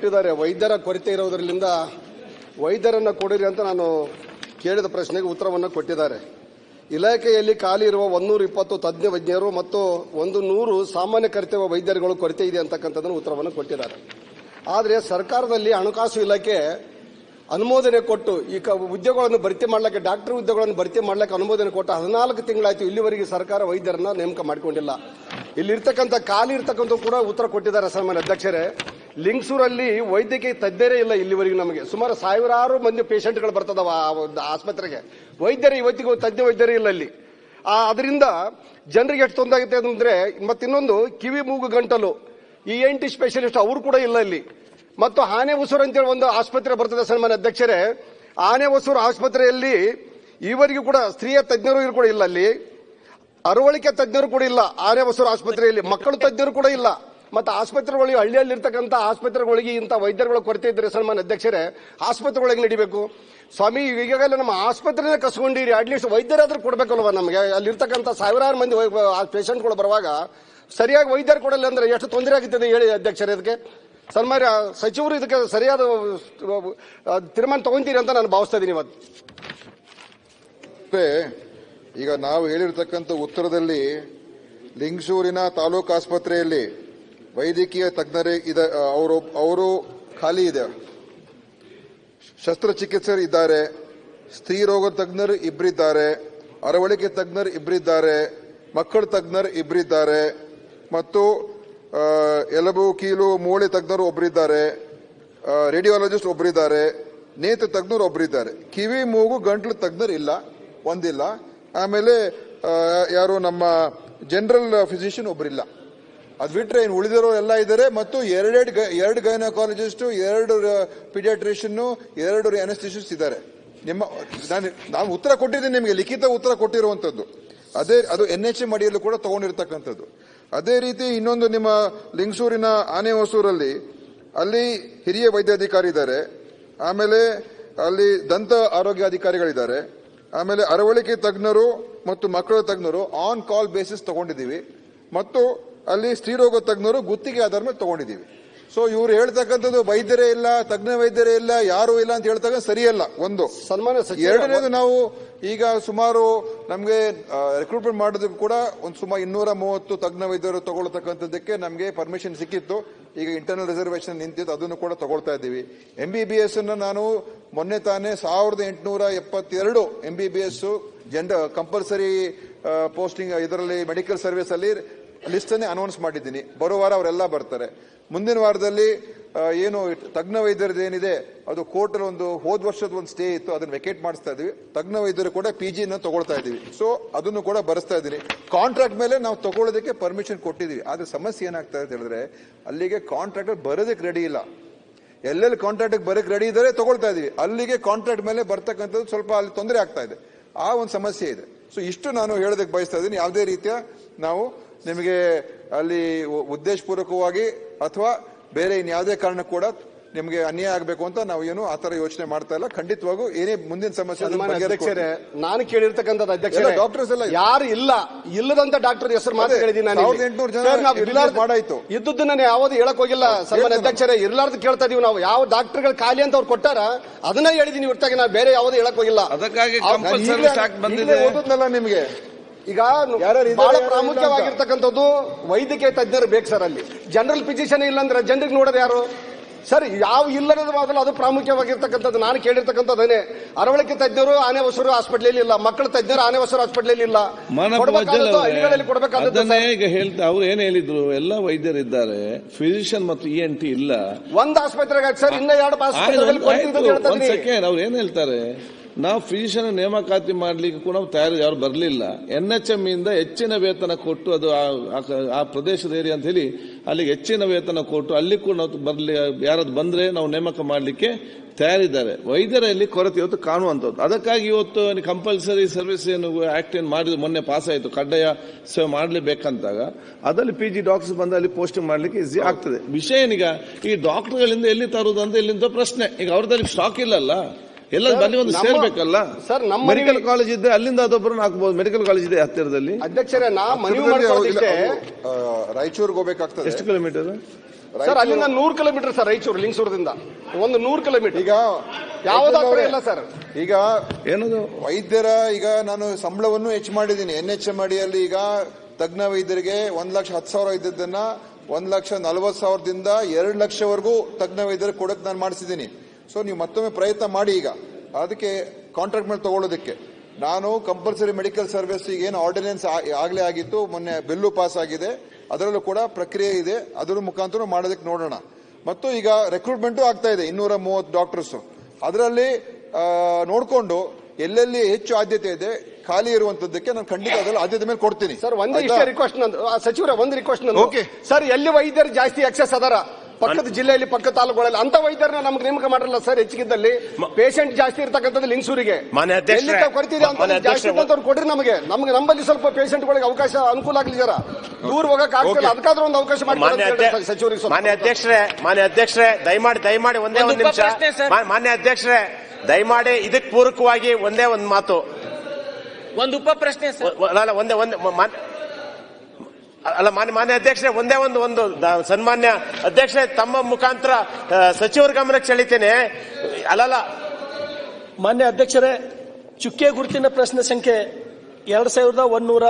ಕೊಟ್ಟಿದ್ದಾರೆ. ವೈದ್ಯರ ಕೊರತೆ ಇರೋದ್ರಿಂದ ವೈದ್ಯರನ್ನ ಕೊಡಿರಿ ಅಂತ ನಾನು ಕೇಳಿದ ಪ್ರಶ್ನೆಗೆ ಉತ್ತರವನ್ನು ಕೊಟ್ಟಿದ್ದಾರೆ. ಇಲಾಖೆಯಲ್ಲಿ ಖಾಲಿ ಇರುವ ಒಂದೂರ ಇಪ್ಪತ್ತು ತಜ್ಞ ವೈದ್ಯರು ಮತ್ತು ಒಂದು ನೂರು ಸಾಮಾನ್ಯ ಕರ್ತವ್ಯ ವೈದ್ಯರುಗಳು ಕೊರತೆ ಇದೆ ಅಂತಕ್ಕಂಥದ್ದನ್ನು ಉತ್ತರವನ್ನು ಕೊಟ್ಟಿದ್ದಾರೆ. ಆದರೆ ಸರ್ಕಾರದಲ್ಲಿ ಹಣಕಾಸು ಇಲಾಖೆ ಅನುಮೋದನೆ ಕೊಟ್ಟು ಈ ಉದ್ಯೋಗಗಳನ್ನು ಭರ್ತಿ ಮಾಡಲಿಕ್ಕೆ, ಡಾಕ್ಟರ್ ಉದ್ಯೋಗಗಳನ್ನು ಭರ್ತಿ ಮಾಡಲಿಕ್ಕೆ ಅನುಮೋದನೆ ಕೊಟ್ಟು ಹದಿನಾಲ್ಕು ತಿಂಗಳಾಯಿತು ಇಲ್ಲಿವರೆಗೆ ಸರ್ಕಾರ ವೈದ್ಯರನ್ನ ನೇಮಕ ಮಾಡಿಕೊಂಡಿಲ್ಲ. ಇಲ್ಲಿರ್ತಕ್ಕಂಥ ಖಾಲಿ ಇರ್ತಕ್ಕಂಥ ಕೂಡ ಉತ್ತರ ಕೊಟ್ಟಿದ್ದಾರೆ, ಸನ್ಮಾನ್ಯ ಅಧ್ಯಕ್ಷರೇ. ಲಿಂಗಸೂರಲ್ಲಿ ವೈದ್ಯಕೀಯ ತಜ್ಞರೇ ಇಲ್ಲ ಇಲ್ಲಿವರೆಗೂ ನಮಗೆ. ಸುಮಾರು ಸಾವಿರಾರು ಮಂದಿ ಪೇಷಂಟ್ಗಳು ಬರ್ತದವ ಆ ಒಂದು ಆಸ್ಪತ್ರೆಗೆ. ವೈದ್ಯರು, ಇವತ್ತಿಗೂ ತಜ್ಞ ವೈದ್ಯರೇ ಇಲ್ಲ ಅಲ್ಲಿ ಅದರಿಂದ ಜನರಿಗೆ ಎಷ್ಟು ತೊಂದರೆ ಆಗುತ್ತೆ ಅಂದ್ರೆ, ಮತ್ತಿನ್ನೊಂದು ಕಿವಿ, ಮೂಗು, ಗಂಟಲು. ಇ ಎನ್ ಟಿ ಸ್ಪೆಷಲಿಸ್ಟ್ ಅವರು ಕೂಡ ಇಲ್ಲ ಇಲ್ಲಿ. ಮತ್ತು ಆನೆ ಹೊಸೂರು ಅಂತೇಳಿ ಒಂದು ಆಸ್ಪತ್ರೆ ಬರ್ತದೆ ಸನ್ಮಾನ್ಯ ಅಧ್ಯಕ್ಷರೇ. ಆನೆ ಹೊಸೂರು ಆಸ್ಪತ್ರೆಯಲ್ಲಿ ಈವರೆಗೂ ಕೂಡ ಸ್ತ್ರೀಯ ತಜ್ಞರು ಕೂಡ ಇಲ್ಲ ಅಲ್ಲಿ. ಅರವಳಿಕೆ ತಜ್ಞರು ಕೂಡ ಇಲ್ಲ ಆನೆ ಹೊಸೂರು ಆಸ್ಪತ್ರೆಯಲ್ಲಿ. ಮಕ್ಕಳು ತಜ್ಞರು ಕೂಡ ಇಲ್ಲ. ಮತ್ತೆ ಆಸ್ಪತ್ರೆಗಳಿಗೆ ಹಳ್ಳಿಯಲ್ಲಿ ಇರ್ತಕ್ಕಂಥ ಆಸ್ಪತ್ರೆಗಳಿಗೆ ಇಂಥ ವೈದ್ಯರುಗಳ ಕೊರತೆ ಇದ್ರೆ ಸನ್ಮಾನ ಅಧ್ಯಕ್ಷರೇ, ಆಸ್ಪತ್ರೆಗಳಿಗೆ ನಡಿಬೇಕು. ಸ್ವಾಮಿ, ಈಗಾಗಲೇ ನಮ್ಮ ಆಸ್ಪತ್ರೆನೇ ಕಸ್ಕೊಂಡಿರಿ ಅಟ್ಲೀಸ್ಟ್ ವೈದ್ಯರಾದ್ರೂ ಕೊಡಬೇಕಲ್ವ ನಮಗೆ? ಅಲ್ಲಿರ್ತಕ್ಕಂಥ ಸಾವಿರಾರು ಮಂದಿ ಪೇಷಂಟ್ಗಳು ಬರುವಾಗ ಸರಿಯಾಗಿ ವೈದ್ಯರು ಕೊಡಲ್ಲ ಅಂದ್ರೆ ಎಷ್ಟು ತೊಂದರೆ ಆಗುತ್ತದೆ ಹೇಳಿ ಅಧ್ಯಕ್ಷರೇ ಇದಕ್ಕೆ. ಸನ್ಮಾನ್ಯ ಸಚಿವರು ಇದಕ್ಕೆ ಸರಿಯಾದ ತೀರ್ಮಾನ ತಗೊಂತೀರಿ ಅಂತ ನಾನು ಭಾವಿಸ್ತಾ ಇದ್ದೀನಿ ಇವತ್ತು. ಈಗ ನಾವು ಹೇಳಿರ್ತಕ್ಕಂಥ ಉತ್ತರದಲ್ಲಿ ಲಿಂಗಸೂರಿನ ತಾಲೂಕು ಆಸ್ಪತ್ರೆಯಲ್ಲಿ ವೈದ್ಯಕೀಯ ತಜ್ಞರೇ ಇದ ಅವರು ಅವರು ಖಾಲಿ ಇದೆ. ಶಸ್ತ್ರಚಿಕಿತ್ಸಕರು ಇದ್ದಾರೆ, ಸ್ತ್ರೀ ರೋಗ ತಜ್ಞರು ಇಬ್ಬರಿದ್ದಾರೆ ಅರವಳಿಕೆ ತಜ್ಞರು ಇಬ್ಬರಿದ್ದಾರೆ ಮಕ್ಕಳ ತಜ್ಞರು ಇಬ್ಬರಿದ್ದಾರೆ ಮತ್ತು ಎಲುಬು, ಕೀಲು, ಮೂಳೆ ತಜ್ಞರು ಒಬ್ಬರಿದ್ದಾರೆ ರೇಡಿಯಾಲಜಿಸ್ಟ್ ಒಬ್ಬರಿದ್ದಾರೆ ನೇತ್ರ ತಜ್ಞರು ಒಬ್ಬರಿದ್ದಾರೆ ಕಿವಿ, ಮೂಗು, ಗಂಟ್ಲು ತಜ್ಞರು ಇಲ್ಲ, ಒಂದಿಲ್ಲ. ಆಮೇಲೆ ಯಾರು ನಮ್ಮ ಜನರಲ್ ಫಿಸಿಷಿಯನ್ ಒಬ್ಬರಿಲ್ಲ ಅದು ಬಿಟ್ರೆ ಇನ್ನು ಉಳಿದಿರೋ ಎಲ್ಲ ಇದ್ದಾರೆ ಮತ್ತು ಎರಡೆರಡು ಎರಡು ಗೈನಕಾಲಜಿಸ್ಟು, ಎರಡು ಪಿಡಿಯಾಟ್ರಿಷನ್ನು ಎರಡು ಎನಸ್ಟಿಷಿಸ್ಟ್ ಇದ್ದಾರೆ ನಿಮ್ಮ, ನಾನು ನಾನು ಉತ್ತರ ಕೊಟ್ಟಿದ್ದೀನಿ ನಿಮಗೆ, ಲಿಖಿತ ಉತ್ತರ ಕೊಟ್ಟಿರುವಂಥದ್ದು. ಅದೇ, ಅದು ಎನ್ ಎಚ್ ಎಂ ಅಡಿಯಲ್ಲೂ ಕೂಡ ತಗೊಂಡಿರ್ತಕ್ಕಂಥದ್ದು. ಅದೇ ರೀತಿ ಇನ್ನೊಂದು ನಿಮ್ಮ ಲಿಂಗಸೂರಿನ ಆನೆ ಹೊಸೂರಲ್ಲಿ ಅಲ್ಲಿ ಹಿರಿಯ ವೈದ್ಯಾಧಿಕಾರಿ ಇದ್ದಾರೆ ಆಮೇಲೆ ಅಲ್ಲಿ ದಂತ ಆರೋಗ್ಯ ಅಧಿಕಾರಿಗಳಿದ್ದಾರೆ. ಆಮೇಲೆ ಅರವಳಿಕೆ ತಜ್ಞರು ಮತ್ತು ಮಕ್ಕಳ ತಜ್ಞರು ಆನ್ ಕಾಲ್ ಬೇಸಿಸ್ ತಗೊಂಡಿದ್ದೀವಿ. ಮತ್ತು ಅಲ್ಲಿ ಸ್ತ್ರೀರೋಗ ತಜ್ಞರು ಗುತ್ತಿಗೆ ಆಧಾರ ಮೇಲೆ ತಗೊಂಡಿದ್ದೀವಿ. ಸೊ ಇವ್ರು ಹೇಳ್ತಕ್ಕಂಥದ್ದು ವೈದ್ಯರೇ ಇಲ್ಲ ತಜ್ಞ ವೈದ್ಯರೇ ಇಲ್ಲ ಯಾರು ಇಲ್ಲ ಅಂತ ಹೇಳ್ತಕ್ಕ ಸರಿಯಲ್ಲ ಒಂದು. ಸನ್ಮಾನ ಎರಡನೇದು ನಾವು ಈಗ ಸುಮಾರು ನಮಗೆ ರಿಕ್ರೂಟ್ಮೆಂಟ್ ಮಾಡೋದಕ್ಕೂ ಕೂಡ ಒಂದು ಸುಮಾರು ಇನ್ನೂರ ಮೂವತ್ತು ತಜ್ಞ ವೈದ್ಯರು ತಗೊಳ್ತಕ್ಕಂಥದ್ದಕ್ಕೆ ನಮಗೆ ಪರ್ಮಿಷನ್ ಸಿಕ್ಕಿತ್ತು. ಈಗ ಇಂಟರ್ನಲ್ ರಿಸರ್ವೇಶನ್ ನಿಂತಿತ್ತು ಅದನ್ನು ಕೂಡ ತಗೊಳ್ತಾ ಇದ್ದೀವಿ. ಎಂ ಬಿ ಬಿ ಎಸ್ ಅನ್ನು ನಾನು ಮೊನ್ನೆ ತಾನೇ ಸಾವಿರದ ಎಂಟುನೂರ ಎಪ್ಪತ್ತೆರಡು ಎಂ ಬಿ ಬಿ ಎಸ್ ಜೆಂಡ ಕಂಪಲ್ಸರಿ ಪೋಸ್ಟಿಂಗ್ ಇದರಲ್ಲಿ ಮೆಡಿಕಲ್ ಸರ್ವಿಸ್ ಅಲ್ಲಿ ಲಿಸ್ಟ್ ಅನ್ನೇ ಅನೌನ್ಸ್ ಮಾಡಿದ್ದೀನಿ. ಬರೋ ವಾರ ಅವರೆಲ್ಲ ಬರ್ತಾರೆ. ಮುಂದಿನ ವಾರದಲ್ಲಿ ಏನು ತಜ್ಞ ವೈದ್ಯರದ್ದು ಏನಿದೆ, ಅದು ಕೋರ್ಟಲ್ಲಿ ಒಂದು ಹೋದ ವರ್ಷದ ಒಂದು ಸ್ಟೇ ಇತ್ತು, ಅದನ್ನು ವೆಕೇಟ್ ಮಾಡಿಸ್ತಾ ಇದ್ದೀವಿ. ತಜ್ಞ ವೈದ್ಯರು ಕೂಡ ಪಿ ಜಿನ ತಗೊಳ್ತಾ ಇದ್ದೀವಿ. ಸೊ ಅದನ್ನು ಕೂಡ ಬರೆಸ್ತಾ ಇದ್ದೀನಿ. ಕಾಂಟ್ರಾಕ್ಟ್ ಮೇಲೆ ನಾವು ತಗೊಳ್ಳೋದಕ್ಕೆ ಪರ್ಮಿಷನ್ ಕೊಟ್ಟಿದ್ದೀವಿ. ಆದರೆ ಸಮಸ್ಯೆ ಏನಾಗ್ತಾ ಇದೆ ಹೇಳಿದ್ರೆ, ಅಲ್ಲಿಗೆ ಕಾಂಟ್ರಾಕ್ಟ್ ಬರೋದಕ್ಕೆ ರೆಡಿ ಇಲ್ಲ. ಎಲ್ಲೆಲ್ಲಿ ಕಾಂಟ್ರಾಕ್ಟ್ ಬರೋಕ್ಕೆ ರೆಡಿ ಇದ್ದಾರೆ ತಗೊಳ್ತಾ ಇದ್ದೀವಿ. ಅಲ್ಲಿಗೆ ಕಾಂಟ್ರಾಕ್ಟ್ ಮೇಲೆ ಬರ್ತಕ್ಕಂಥದ್ದು ಸ್ವಲ್ಪ ಅಲ್ಲಿ ತೊಂದರೆ ಆಗ್ತಾ ಇದೆ. ಆ ಒಂದು ಸಮಸ್ಯೆ ಇದೆ. ಸೊ ಇಷ್ಟು ನಾನು ಹೇಳೋದಕ್ಕೆ ಬಯಸ್ತಾ ಇದ್ದೀನಿ. ಯಾವುದೇ ರೀತಿಯ ನಾವು ನಿಮಗೆ ಅಲ್ಲಿ ಉದ್ದೇಶಪೂರ್ವಕವಾಗಿ ಅಥವಾ ಬೇರೆ ಇನ್ಯಾವುದೇ ಕಾರಣ ಕೂಡ ನಿಮಗೆ ಅನ್ಯಾಯ ಆಗಬೇಕು ಅಂತ ನಾವು ಏನು ಆ ತರ ಯೋಚನೆ ಮಾಡ್ತಾ ಇಲ್ಲ. ಖಂಡಿತವಾಗೂ ಏನೇ ಮುಂದಿನ ಸಮಸ್ಯೆ ನಾನು ಕೇಳಿರ್ತಕ್ಕಂಥದ್ದು ಅಧ್ಯಕ್ಷ ಡಾಕ್ಟರ್ಸ್ ಎಲ್ಲ ಯಾರು ಇಲ್ಲ. ಇಲ್ಲದಂತ ಡಾಕ್ಟರ್ ಹೆಸರು ಮಾತ್ರ ಹೇಳಿದೀನಿ ಕೇಳಿದ್ದೀನಿ ನಾನು. 1800 ಜನ ಮಾಡಾಯ್ತು. ಇದ್ದದ್ದನ್ನ ನಾನು ಯಾವ್ದು ಹೇಳಕ್ ಹೋಗಿಲ್ಲ. ಸನ್ಮಾನ್ಯ ಅಧ್ಯಕ್ಷರೇ ಇರ್ಲಾರ್ದು ಕೇಳ್ತಾ ಇದೀವಿ ನಾವು. ಯಾವ ಡಾಕ್ಟರ್ಗಳು ಖಾಲಿ ಅಂತ ಅವ್ರು ಕೊಟ್ಟಾರ ಅದನ್ನ ಹೇಳಿದೀನಿ ಹೊರತಾಗಿ ನಾವು ಬೇರೆ ಯಾವ್ದು ಹೇಳಕ್ ಹೋಗಿಲ್ಲ. ಅದಕ್ಕಾಗಿ ಬಂದಿದೆ. ಓದಿದ್ನಲ್ಲ ನಿಮಗೆ. ಈಗ ಬಹಳ ಪ್ರಾಮುಖ್ಯವಾಗಿರ್ತಕ್ಕಂಥದ್ದು ವೈದ್ಯಕೀಯ ತಜ್ಞರು ಬೇಕು ಸರ್ ಅಲ್ಲಿ. ಜನರಲ್ ಫಿಸಿಷಿಯನ್ ಇಲ್ಲಾಂದ್ರೆ ಜನರಿಗೆ ನೋಡೋದು ಯಾರು? ಸರ್ ಯಾವ ಇಲ್ಲದ ಮೊದಲು ಅದು ಪ್ರಾಮುಖ್ಯವಾಗಿರ್ತಕ್ಕಂಥದ್ದು. ನಾನು ಕೇಳಿರ್ತಕ್ಕಂಥದ್ದೇನೆ ಅರವಳಿಕೆ ತಜ್ಞರು ಆನೆ ಹೊಸರು ಹಾಸ್ಪಿಟ್ಲಲ್ಲಿ ಇಲ್ಲ ಮಕ್ಕಳ ತಜ್ಞರು ಆನೆ ಹೊಸರು ಹಾಸ್ಪಿಟ್ಲಲ್ಲಿ ಇಲ್ಲ. ಹಳ್ಳಿಗಳಲ್ಲಿ ಈಗ ಹೇಳ್ತಾ ಅವ್ರು ಏನ್ ಹೇಳಿದ್ರು? ಎಲ್ಲ ವೈದ್ಯರಿದ್ದಾರೆ ಫಿಸಿಷಿಯನ್ ಮತ್ತು ಇ ಎನ್ ಟಿ ಇಲ್ಲ. ಒಂದ್ ಆಸ್ಪತ್ರೆಗೆ ಸರ್ ಇನ್ನ ಎರಡು ಆಸ್ಪತ್ರೆಗಳಲ್ಲಿ. ಅವ್ರು ಏನ್ ಹೇಳ್ತಾರೆ? ನಾವು ಫಿಸಿಷಿಯನ್ ನೇಮಕಾತಿ ಮಾಡಲಿಕ್ಕೆ ಕೂಡ ತಯಾರಿ ಯಾರು ಬರಲಿಲ್ಲ. ಎನ್ ಎಚ್ ಎಂ ಇಂದ ಹೆಚ್ಚಿನ ವೇತನ ಕೊಟ್ಟು ಅದು ಆ- ಪ್ರದೇಶದ ಏರಿಯಾ ಅಂತ ಹೇಳಿ ಅಲ್ಲಿಗೆ ಹೆಚ್ಚಿನ ವೇತನ ಕೊಟ್ಟು ಅಲ್ಲಿ ಕೂಡ ನಾವು ಬರಲಿ ಯಾರಾದ್ರು ಬಂದರೆ ನಾವು ನೇಮಕ ಮಾಡಲಿಕ್ಕೆ ತಯಾರಿದ್ದಾರೆ. ವೈದ್ಯರಲ್ಲಿ ಕೊರತೆ ಇವತ್ತು ಕಾಣುವಂಥದ್ದು. ಅದಕ್ಕಾಗಿ ಇವತ್ತು ಕಂಪಲ್ಸರಿ ಸರ್ವಿಸ್ ಏನು ಆಕ್ಟ್ ಏನು ಮಾಡಿದ್ರು, ಮೊನ್ನೆ ಪಾಸ್ ಆಯಿತು. ಕಡ್ಡಾಯ ಸೇವೆ ಮಾಡಲೇಬೇಕಂತಾಗ. ಅದರಲ್ಲಿ ಪಿ ಜಿ ಡಾಕ್ಟರ್ಸ್ ಬಂದು ಅಲ್ಲಿ ಪೋಸ್ಟಿಂಗ್ ಮಾಡಲಿಕ್ಕೆ ಈಸಿ ಆಗ್ತದೆ. ವಿಷಯ ಏನೀಗ, ಈ ಡಾಕ್ಟರ್ಗಳಿಂದ ಎಲ್ಲಿ ತರುವುದು ಅಂತ ಇಲ್ಲಿಂದ ಪ್ರಶ್ನೆ. ಈಗ ಅವ್ರದಲ್ಲಿ ಸ್ಟಾಕ್ ಇಲ್ಲಲ್ಲ. ಎಲ್ಲ ಅಲ್ಲಿ ಒಂದು ಸೇರ್ಬೇಕಲ್ಲ? ಸರ್, ನಮ್ಮ ಮೆಡಿಕಲ್ ಕಾಲೇಜ್ ಇದ್ರೆ ಅಲ್ಲಿಂದ ಅದೊಬ್ಬರನ್ನ ಹಾಕ್ಬೋದು ಮೆಡಿಕಲ್ ಕಾಲೇಜ್ ಇದೆ ಹತ್ತಿರದಲ್ಲಿ. ಅಧ್ಯಕ್ಷರೇ ನಾ ಮನವಿ ಮಾಡ್ಕೊಳ್ಳೋದಿಷ್ಟೇ ರಾಯಚೂರಿಗೆ ಹೋಗ್ಬೇಕಾಗ್ತದೆ. ಎಷ್ಟು ಕಿಲೋಮೀಟರ್ ಸರ್ ಅಲ್ಲಿಂದ ನೂರು ಕಿಲೋಮೀಟರ್ ಸರ್ ರಾಯಚೂರು ಲಿಂಗಸೂರದಿಂದ. ಒಂದು ನೂರು ಕಿಲೋಮೀಟರ್ ಈಗ ಯಾವುದಾದ್ರೂ ಇಲ್ಲ ಸರ್ ಈಗ ಏನದು? ವೈದ್ಯರ ಈಗ ನಾನು ಸಂಬಳವನ್ನು ಹೆಚ್ಚು ಮಾಡಿದ್ದೀನಿ. ಎನ್ ಎಚ್ ಎಂ ಅಡಿಯಲ್ಲಿ ಈಗ ತಜ್ಞ ವೈದ್ಯರಿಗೆ ಒಂದ್ ಲಕ್ಷ ಹತ್ತು ಸಾವಿರ ಇದ್ದದ್ದನ್ನ ಒಂದ್ ಲಕ್ಷ ನಲವತ್ತು ಸಾವಿರದಿಂದ ಎರಡು ಲಕ್ಷವರೆಗೂ ತಜ್ಞ ವೈದ್ಯರಿಗೆ ಕೊಡಕ್ ನಾನು ಮಾಡಿಸಿದ್ದೀನಿ. ಸೊ ನೀವು ಮತ್ತೊಮ್ಮೆ ಪ್ರಯತ್ನ ಮಾಡಿ ಈಗ. ಅದಕ್ಕೆ ಕಾಂಟ್ರಾಕ್ಟ್ ಮೇಲೆ ತಗೊಳ್ಳೋದಕ್ಕೆ. ನಾನು ಕಂಪಲ್ಸರಿ ಮೆಡಿಕಲ್ ಸರ್ವಿಸ್ ಈಗ ಏನು ಆರ್ಡಿನೆನ್ಸ್ ಆಗಲೇ ಆಗಿತ್ತು ಮೊನ್ನೆ ಬಿಲ್ಲು ಪಾಸ್ ಆಗಿದೆ. ಅದರಲ್ಲೂ ಕೂಡ ಪ್ರಕ್ರಿಯೆ ಇದೆ. ಅದರ ಮುಖಾಂತರ ಮಾಡೋದಕ್ಕೆ ನೋಡೋಣ. ಮತ್ತು ಈಗ ರೆಕ್ರೂಟ್ಮೆಂಟು ಆಗ್ತಾ ಇದೆ ಇನ್ನೂರ ಮೂವತ್ತು ಡಾಕ್ಟರ್ಸ್ ಅದರಲ್ಲಿ ನೋಡಿಕೊಂಡು ಎಲ್ಲೆಲ್ಲಿ ಹೆಚ್ಚು ಆದ್ಯತೆ ಇದೆ ಖಾಲಿ ಇರುವಂತದ್ದಕ್ಕೆ ನಾನು ಖಂಡಿತ ಅದರಲ್ಲಿ ಆದ್ಯತೆ ಮೇಲೆ ಕೊಡ್ತೀನಿ. ಸರ್ ಒಂದು ರಿಕ್ವೆಸ್ಟ್ ನಂದು. ಸಚಿವರ ಒಂದು ರಿಕ್ವೆಸ್ಟ್ ನಂದು. ಸರ್ ಎಲ್ಲಿ ವೈದ್ಯರು ಜಾಸ್ತಿ ಎಕ್ಸೆಸ್ ಅದಾರ? ಪಕ್ಕದ ಜಿಲ್ಲೆಯಲ್ಲಿ ಪಕ್ಕ ತಾಲೂಕುಗಳಲ್ಲಿ ಅಂತ ವೈದ್ಯರನ್ನ ನಮ್ಗೆ ನೇಮಕ ಮಾಡಿರಲ್ಲ ಸರ್ ಹೆಚ್ಚಿಗಿದ್ದಲ್ಲಿ? ಪೇಷಂಟ್ ಜಾಸ್ತಿ ಇರ್ತಕ್ಕಂಥದ್ದು ಲಿಂಗ್ಸೂರಿಗೆ. ಕೊಡ್ತೀರಿ ಅಂತ ಜಾಸ್ತಿ ಕೊಡ್ರಿ ನಮಗೆ. ನಮ್ಗೆ ನಮ್ಮಲ್ಲಿ ಸ್ವಲ್ಪ ಪೇಷಂಟ್ಗಳಿಗೆ ಅವಕಾಶ ಅನುಕೂಲ ಆಗ್ಲಿ ಜರ. ದೂರ ಹೋಗಕ್ ಆಗ್ತಿಲ್ಲ. ಅದಕ್ಕಾದ್ರೂ ಒಂದು ಅವಕಾಶ ಮಾಡಿ ಮಾನ್ಯ ಸಚಿವರಿಗೆ ಮಾನ್ಯ ಅಧ್ಯಕ್ಷರೇ ಮಾನ್ಯ ಅಧ್ಯಕ್ಷರೇ ದಯಮಾಡಿ ದಯಮಾಡಿ ಒಂದೇ ಒಂದು ನಿಮಿಷ. ಮಾನ್ಯ ಅಧ್ಯಕ್ಷರೇ ದಯಮಾಡಿ ಇದಕ್ಕೆ ಪೂರಕವಾಗಿ ಒಂದೇ ಒಂದು ಮಾತು. ಒಂದು ಉಪ ಪ್ರಶ್ನೆ ಒಂದೇ ಒಂದು ಅಲ್ಲ, ಮಾನ್ಯ ಮಾನ್ಯ ಅಧ್ಯಕ್ಷರೇ, ಒಂದೇ ಒಂದು ಒಂದು ಸನ್ಮಾನ್ಯ ಅಧ್ಯಕ್ಷರೇ, ತಮ್ಮ ಮುಖಾಂತರ ಸಚಿವರ ಗಮನಕ್ಕೆ ಸೆಳಿತೇನೆ. ಅಲ್ಲಲ್ಲ ಮಾನ್ಯ ಅಧ್ಯಕ್ಷರೇ, ಚುಕ್ಕೆ ಗುರುತಿನ ಪ್ರಶ್ನೆ ಸಂಖ್ಯೆ ಎರಡ್ ಸಾವಿರದ ಒಂದೂರ